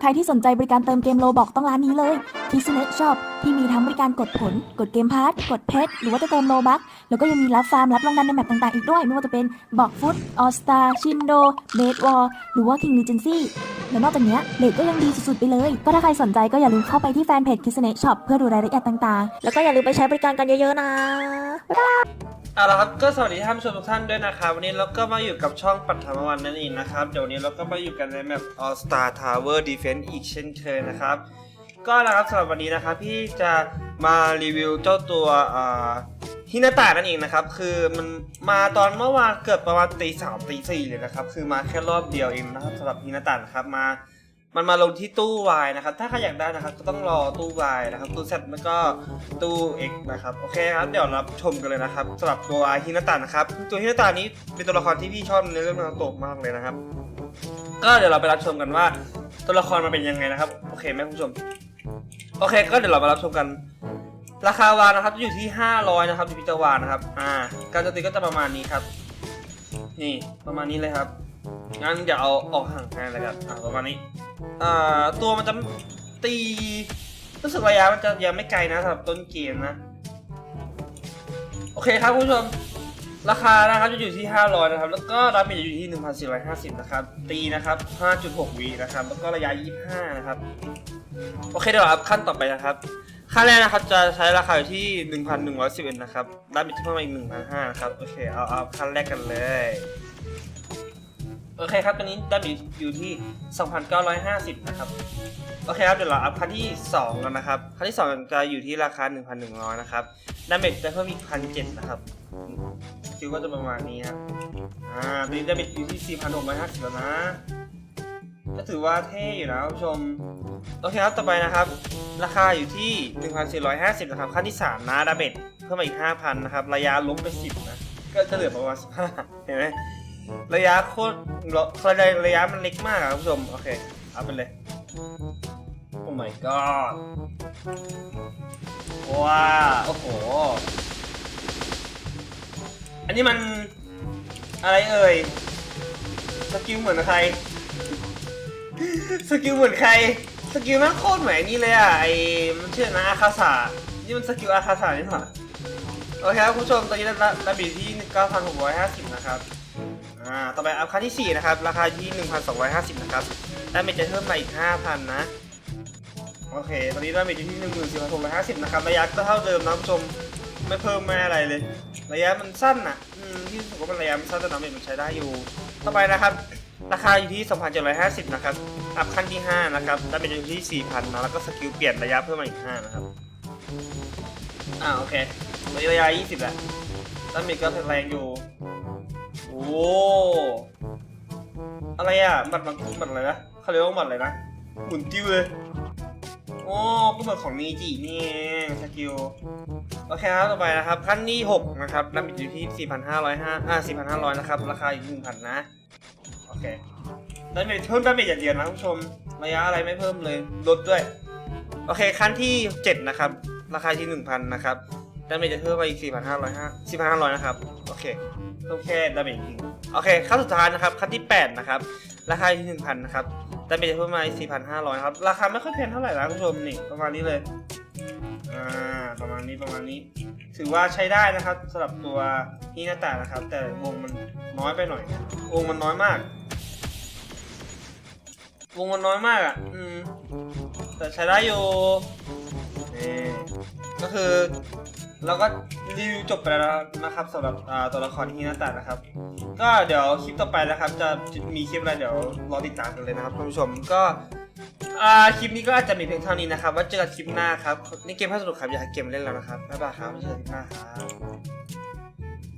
ใครที่สนใจบริการเติมเกมโลบอกต้องร้านนี้เลย k i s n e t Shop ที่มีทั้งบริการกดผล กดเกมพาร์ทกดเพชรหรือว่าจะเติมโลบัคแล้วก็ยังมีรับฟาร์ม รับรางวัลในแมปต่างๆ อีกด้วย ไม่ว่าจะเป็นบอกฟุตออสตาชินโดเบดวอลหรือว่า King Regency และนอกจากนี้เลทก็ยังดีสุดๆไปเลย ก็ถ้าใครสนใจก็อย่าลืมเข้าไปที่แฟนเพจ k i s n e t Shop เพื่อดูรายละเอียดต่างๆ แล้วก็อย่าลืมไปใช้บริการกันเยอะๆนะ เอาละครับก็สวัสดีท่านผู้ชมทุกท่านด้วยนะครับวันนี้เราก็มาอยู่กับช่องปัทมวันนั่นเองนะครับเดี๋ยววันนี้เราก็มาอยู่กันในแมป All Star Tower Defense อีกเช่นเคยนะครับ ก็นะครับสำหรับวันนี้นะครับพี่จะมารีวิวเจ้าตัวฮินาตะนั่นเองนะครับ คือมันมาตอนเมื่อวานเกือบประมาณตีสามตีสี่เลยนะครับ คือมาแค่รอบเดียวเองนะครับสำหรับฮินาตะนะครับมา มันมาลงที่ตู้วายนะครับ ถ้าใครอยากได้นะครับ ก็ต้องรอตู้วายนะครับ ตู้เซตแล้วก็ตู้ X นะครับ โอเคครับ เดี๋ยวรับชมกันเลยนะครับสำหรับตัวฮินาตะนะครับ ตัวฮินาตะนี้เป็นตัวละครที่พี่ชอบในเรื่องนาโตะมากเลยนะครับ ก็เดี๋ยวเราไปรับชมกันว่า ตัวละครมันเป็นยังไงนะครับ โอเคไหมคุณผู้ชม โอเค ก็เดี๋ยวเรามารับชมกัน ราคาวานนะครับจะอยู่ที่ 500 นะครับอยู่พิจาวานนะครับ อ่า การโจมตีก็จะประมาณนี้ครับ นี่ประมาณนี้เลยครับ งั้นเดี๋ยวเอาออกห่างกันเลยครับอ่าประมาณนี้ อ่า ตัวมันจะตีรู้สึกระยะมันจะยังไม่ไกลนะสำหรับต้นเกมนะ โอเคครับคุณผู้ชม ราคานะครับจะอยู่ที่ 500 นะครับ แล้วก็รับมจจะอยู่ที่ 1,450 นะครับ ตีนะครับ 5.6วินะครับ แล้วก็ระยะ 25 นะครับ โอเคเดี๋ยวครับขั้นต่อไปนะครับขั้นแรกนะครับจะใช้ราคาอยู่ที่ 1,111 นะครับรับเมจเพิ่มมาอีก 1,500 นะครับ โอเค เอาเอาขั้นแรกกันเลย โอเคครับตอนนี้ดับบิอยู่ที่ 2,950 นะครับ โอเคครับ เดี๋ยวเราอัพคันที่2กันนะครับคันที่ 2 จะอยู่ที่ราคา 1,100 นะครับ ดาเมจจะเพิ่มอีก 1,700 นะครับ คิวก็จะประมาณนี้ครับ อ่าตอนนี้ดาเมจอยู่ที่ 4,650 แล้วนะ ก็ถือว่าเท่อยู่นะคุณผู้ชม โอเคครับ ต่อไปนะครับ ราคาอยู่ที่ 1,450 นะครับขั้นที่ 3 นะ ดาเมจเพิ่มมาอีก 5,000 นะครับ ระยะล้มไป 10 นะ ก็จะเหลือประมาณ15เห็นไหม ระยะโคตรระยะระยะมันเล็กมากอะคุณผู้ชม โอเค เอาไปเลย โอ้ my god ว้าโอ้โห อันนี้มันอะไรเอ่ย สกิลเหมือนใคร สกิลเหมือนใคร สกิลม่งโคตรเหมือนนี่เลยอะ ไอ้มันชื่อนะอาคาสานี่มันสกิลอาคาสานี่หว่าโอเคครับคุณผู้ชมตอนนี้ระระบีที่ 9,650 นะครับ อ่า ต่อไปอัพคันที่ 4 นะครับ ราคาที่ 1,250 นะครับดาเมจจะเพิ่มมาอีก 5,000 นะ โอเค ตอนนี้ดาเมจอยู่ที่ 14,650 นะครับ ระยะก็เท่าเดิมนะผู้ชม ไม่เพิ่มไม่อะไรเลย ระยะมันสั้นอะ อืม ที่รู้สึกว่ามันระยะมันสั้นแต่ดาเมจมันใช้ได้อยู่ ต่อไปนะครับ ราคาอยู่ที่ 2,750 นะครับ อัพขั้นที่ 5 นะครับดาเมจอยู่ที่ 4,000 นะ แล้วก็สกิลเปลี่ยนระยะเพิ่มมาอีก 5 นะครับ อ่า โอเคระยะ 20แล้วดาเมจก็แรงอยู่ โอ้ อะไรอะบัตรบัตรบัตรอะไรนะเขาเรียกว่าบัตรอะไรนะหมุนติ้วเลยโอ้ก็เหมือนของนีจินี่เองสกิลโอเคครับต่อไปนะครับขั้นที่6นะครับดาเมจอยู่ที่ 4,505อ่า4,500 นะครับ ราคาอยู่1,000 นะ โอเคดาเมจเพิ่มดาเมจอย่างเดียวนะผู้ชม ระยะอะไรไม่เพิ่มเลย ลดด้วย โอเคขั้นที่ 7 นะครับ ราคาที่ 1,000 นะครับดาเมจจะเพิ่มไปอีก 4,500 4,500 นะครับ โอเค เพิ่มแค่ดาเมจจริงโอเคขั้นสุดท้ายนะครับขั้นที่ 8 นะครับ ราคาที่1,000นะครับดาเมจจะเพิ่มมาอีก4,500ครับ ราคาไม่ค่อยแพงเท่าไหร่นะคุณผู้ชมนี่ประมาณนี้เลยอ่าประมาณนี้ประมาณนี้ ถือว่าใช้ได้นะครับสำหรับตัวนี่หน้าตานะครับ แต่วงมันน้อยไปหน่อยวงมันน้อยมาก วงมันน้อยมากอะอืมแต่ใช้ได้อยู่นี่ก็คือ แล้วก็รีวิวจบไปแล้วนะครับสำหรับตัวละครที่หน้าตะนะครับ ก็เดี๋ยวคลิปต่อไปนะครับ จะมีคลิปอะไรเดี๋ยวรอติดตามกันเลยนะครับท่านผู้ชมก็คลิปนี้ก็อาจจะมีเพียงเท่านี้นะครับว่าเจอกันคลิปหน้าครับนี่เกมพัสดุครับอยากเกมเล่นแล้วนะครับบ๊ายบายครับเจอกันคลิปหน้าครับ